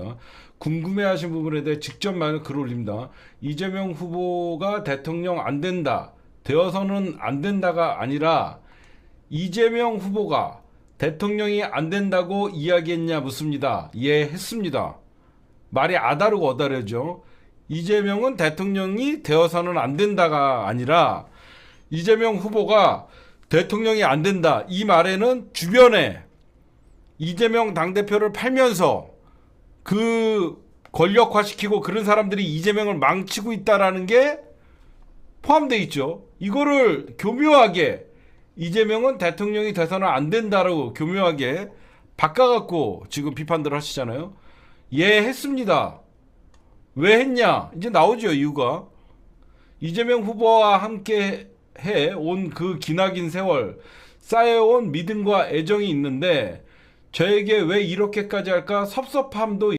올립니다. 궁금해하신 부분에 대해 직접 말글 올립니다. 이재명 후보가 대통령 안 된다. 되어서는 안 된다가 아니라 이재명 후보가 대통령이 안 된다고 이야기했냐 묻습니다. 예, 했습니다. 말이 아다르고 어다르죠. 이재명은 대통령이 되어서는 안 된다가 아니라 이재명 후보가 대통령이 안 된다. 이 말에는 주변에 이재명 당대표를 팔면서 그 권력화시키고 그런 사람들이 이재명을 망치고 있다라는 게 포함돼 있죠. 이거를 교묘하게 이재명은 대통령이 돼서는 안 된다라고 교묘하게 바꿔갖고 지금 비판들 하시잖아요. 예, 했습니다. 왜 했냐? 이제 나오죠, 이유가. 이재명 후보와 함께 해 온 그 기나긴 세월 쌓여온 믿음과 애정이 있는데 저에게 왜 이렇게까지 할까 섭섭함도